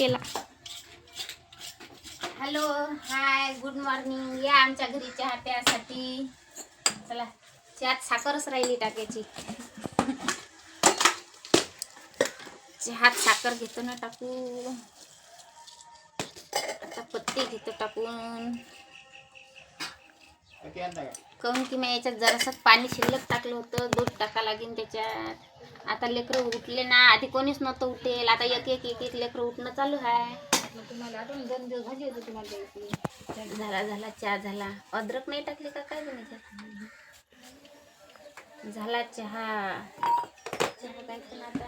केला. Hello hi good morning. या आमच्या घरी चहा प्यासाठी चला चहात साखरच राहिली टाकायची. चहात साखर घेतो ना टाकू आता पत्ते घेतो टाकून. कहून की मी याच्यात जरासं पाणी शिल्लक टाकलं होतं. दूध टाका लागेल त्याच्यात. आता लेकरं उठले ना. आधी कोणीच नव्हतं उठेल. आता एक एक एक एक लेकरं उठणं चालू आहे झाला झाला. चहा झाला. अद्रक नाही टाकली का काय झाला चहा. चहा गायतो ना आता.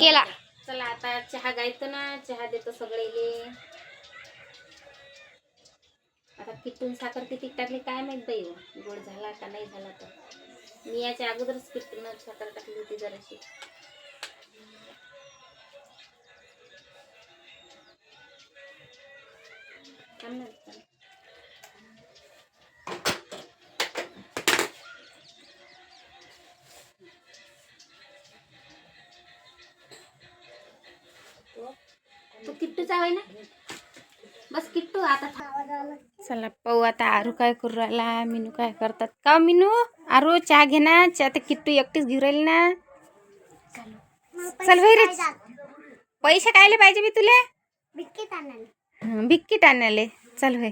केला. चला आता चहा गायतो ना. चहा देतो सगळेले. आता किटून साखर किती टाकली काय माहीत बाई हो. गोड झाला का नाही झाला तर. मी याच्या अगोदरच किटून साखर टाकली होती जराशी. थांब. बस किट्टू आता. चला पाहू आता आरू काय करू राहिला मिनू काय करतात. का मिनू? आरू चहा घे ना. चहा तर किट्टू एकटीच घेऊ राहिली ना. चल भाई रे. पैसे कायले पाहिजे मी तुले? हं, बिस्किट आणाले चल होय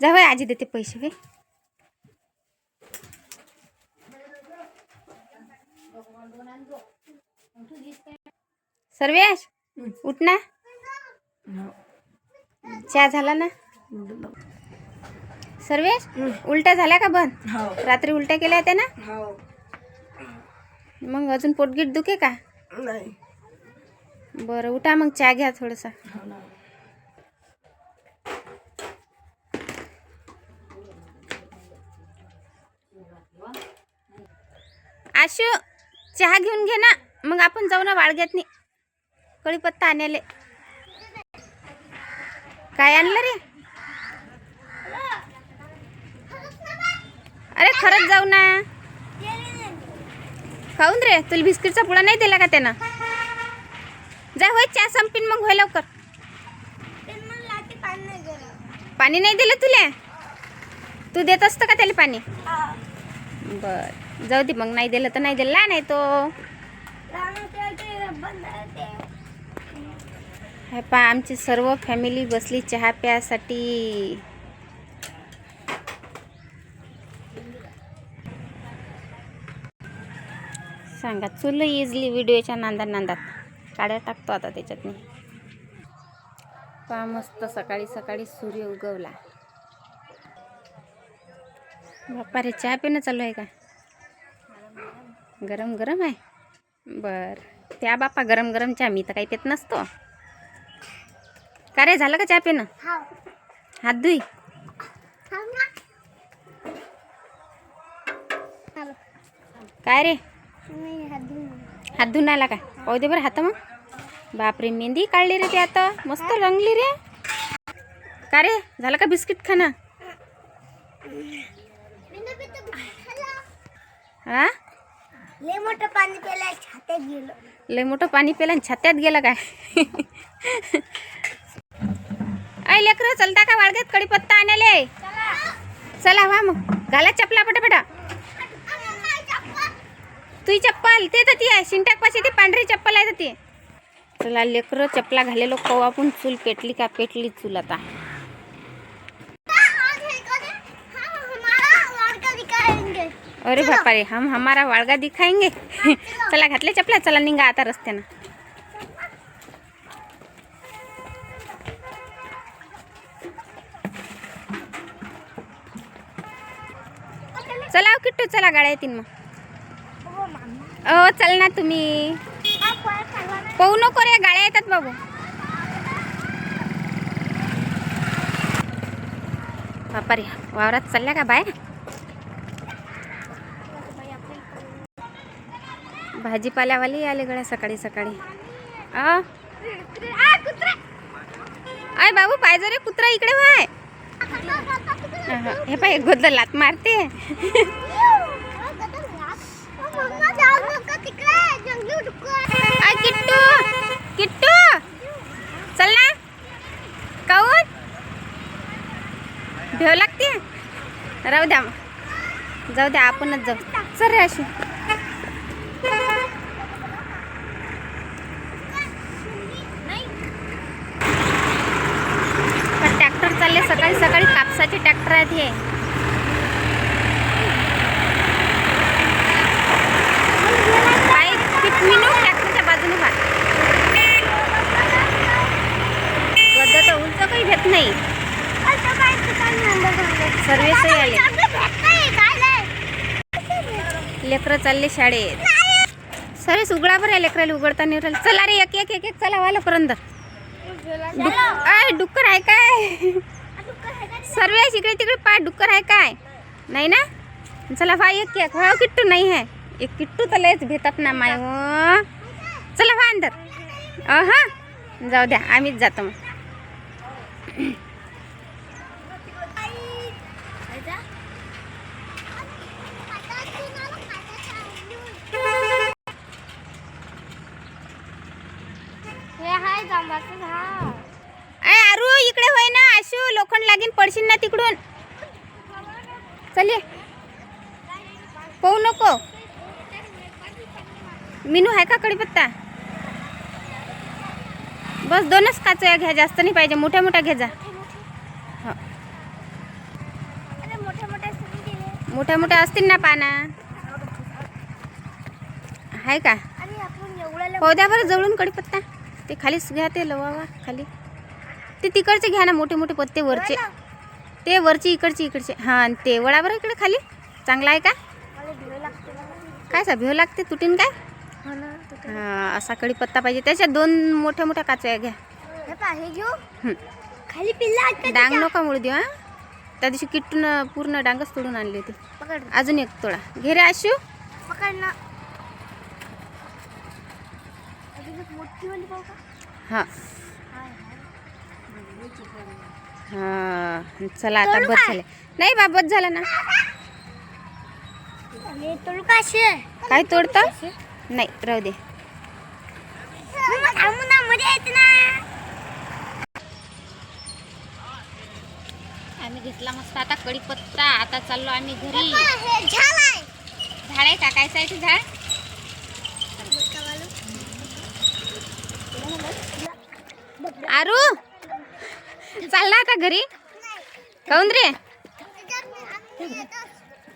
जा होय आजी देते पैसे होय सर्वेश उठ ना. चहा झाला ना? सर्वेश उलट्या झाल्या का बंद? रात्री उलट्या केल्या होत्या ना? मग अजून पोटगीट दुखे का? बरं उठा मग चहा घ्या थोडंसा. आशू चहा घेऊन घे ना. मग आपण जाऊ ना वाळग्यातनी. कढीपत्ता आणायले. काय आणलं रे? अरे खरंच जाऊ ना. खाऊन रे. तुला बिस्किटचा पुडा नाही दिला का त्यानं? जा होय चहा संपीन मग होय लवकर. पाणी नाही दिलं तुला? तू देत असतं का त्याला पाणी? बर. जाऊ दे मग. नाही दिलं तर नाही दिलं. नाही तो. हे पा आमची सर्व फॅमिली बसली चहा प्यासाठी. सांगा चुल इजली व्हिडिओच्या नांदा नांदात काड्या टाकतो आता त्याच्यात मी. पा मस्त सकाळी सकाळी सूर्य उगवला. बाप्पा रे चहा पिणं चालू आहे का? गरम गरम आहे? बर. त्या बापा गरम गरम चहा मी तर काही पित नसतो. का रे झालं का चहा पिणं? हात धुई. काय रे? हात धुवून आला पाहू दे बरं हात मग. बापरे मेहंदी काढली रे ते आता. मस्त रंगली रे. का रे झालं का बिस्किट खाना हा लय मोठं पाणी प्यायला छात्यात गेलो. लय मोठं पाणी पेलं छात्यात गेलं काय? ऐ लेकरं चलता का वाळगेत कडीपत्ता आणाले चला वा मग. घाला चपला पटापटा. तुझी चप्पल ते तर ती आहे. सिंटॅक पाशी ती पांढरी चप्पल आहे तर ती. चला लेकरं चपला घालेलो कवा आपण चूल पेटली का पेटली चूल आता. अरे बापा रे हम हमारा वाळगा दिखाएंगे. चला घातले चपला चला निघा आता रस्त्यानं. चला चला गाड्या येतील मग. अ चल ना तुम्ही. पाहू नको रे गाड्या येतात बाबू बापा रे वावरात चालल्या का बाय? भाजीपाल्यावाली आले गड्या सकाळी सकाळी. आ आय बाबू पाहिजे रे कुत्रा इकडे व्हाय. हे पाय गोद लात मारते. किट्टू! किट्टू! चल काऊन? भेव लागते? राहू द्या जाऊ द्या आपणच जाऊ. चल रे अशी ट्रॅक्टर चालले सकाळी सकाळी कापसाचे ट्रॅक्टर आहेत हे सर्वेसही आले. लेकरं चालले शाळेत. सरेस उघडा बरं आहे लेकराला उघडता नाही राहिलं. चला रे एक एक एक एक चला वाला पर्यंत डुक्कर आहे काय? सर्वे इकडे तिकडे पाय डुक्कर आहे काय? नाही ना? चला भाई एक एक. हो किट्टू नाही आहे. एक किट्टू तर लयच भेटत ना माय हो. चला भा अंदर. हा जाऊ द्या आम्हीच जातो मग हे हाय जांबाचं झाड अय आरू इकडे होय ना आशू लोखंड लागीन पडशील ना तिकडून. चल ये. पाहू नको. मिनू आहे का कढीपत्ता बस दोनच काचया घ्या जास्त नाही पाहिजे. मोठ्या मोठ्या घे जा. हो. मोठ्या मोठ्या असतील ना पाना. आहे का? पाहू द्या बरं जवळून कढीपत्ता ते खालीच घ्या ते लवावा खाली. ते तिकडचे घ्या ना मोठे मोठे पत्ते वरचे. ते वरची इकडची इकडचे. हां आणि ते बरं इकडे खाली. चांगला आहे का. काय सा भिव लागते? तुटीन काय? हो हां असा कढीपत्ता पाहिजे. त्याच्यात दोन मोठ्या मोठ्या काचया घ्या. खाली पिल्ला डांग त्याच्या? नका मुळू देऊ हां. त्या दिवशी किट्टून पूर्ण डांगच तोडून आणली होती. अजून एक तोडा. घे रे आशू. पकड ना अजून एक मोठी वाली पाहू का हां. हाय, हाय. हां चला आता बस? झाले. नाही बा बस झालं ना. हे काय तोडतं? नाही राहू दे. आम्ही घेतला मस्त आता कढीपत्ता. आता चाललो आम्ही घरी. झाड आहे झाड आहे का काय सायचं झाड? आरू? चालला आता घरी? काऊन रे?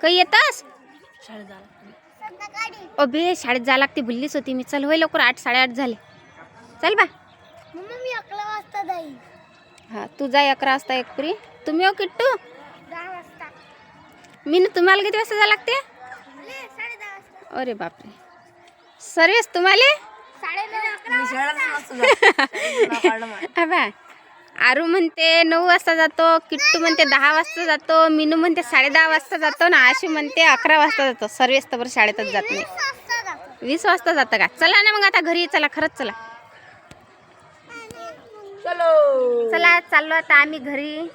काही येतस? अबे शाळेत जा लागते भुललीच होती मी. चल होय लवकर आठ साडेआठ झाले. चल बा. मी अकरा वाजता जाईल. हा तू जाय अकरा वाजता एक पुरी. तुम्ही हो किट्टू? मी न तुम्हाला किती वाजता जा लागते? अरे बापरे. सर्वेस तुम्हाला? अबा आरू म्हणते नऊ वाजता जातो किट्टू म्हणते दहा वाजता जातो मिनू म्हणते साडे दहा वाजता जातो ना आशू म्हणते अकरा वाजता जातो. सर्वेस तर बरं शाळेतच जात नाही. वाजता जातो. वीस वाजता जातं का? चला ना मग आता घरी चला खरंच चला. चला. चाललो आता आम्ही घरी.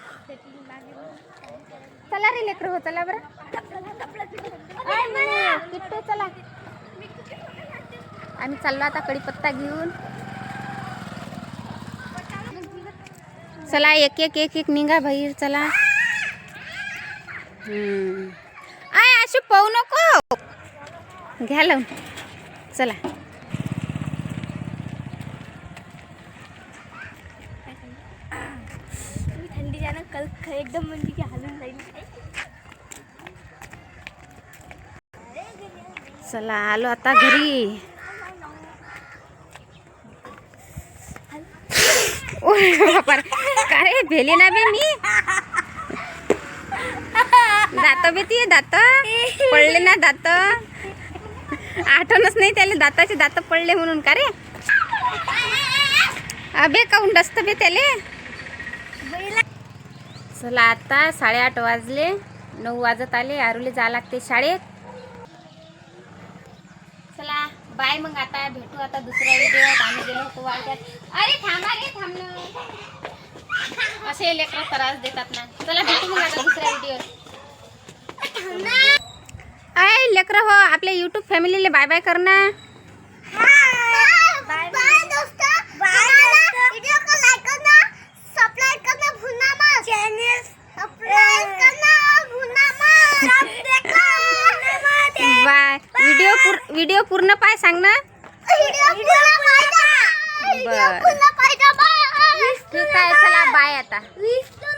चला रे लेकर हो चला बरं. किट्टू चला. आम्ही चाललो आता कढीपत्ता घेऊन. चला एक एक एक एक निघा बाहेर चला. आय अशी पाहू नको. घ्या लावून. चला. थंडी जाणं कल एकदम म्हणजे की हलून जाईल. चला आलो आता घरी. ओय का रे भेली ना बे मी. दात बे ती दात. पडले ना दात. आठवणच नाही त्याला दाताचे दात पडले म्हणून का रे? अबे काऊन डसत बे त्याले? चला आता साडेआठ वाजले. नऊ वाजत आले. आरुले जा लागते शाळेत. चला बाय मग आता. भेटू आता दुसऱ्या व्हिडिओत. आम्ही गेलो होतो वाटत अरे थांबा रे असे लेकरं त्रास देतात ना. चला भेटू मग आता दुसऱ्या व्हिडिओ आय लेकरं हो आपल्या यूट्यूब फॅमिलीला बाय बाय बाय करना वीडियो पूर्ण वीडियो पूर्ण पाय सांग ना. पाहिजे बर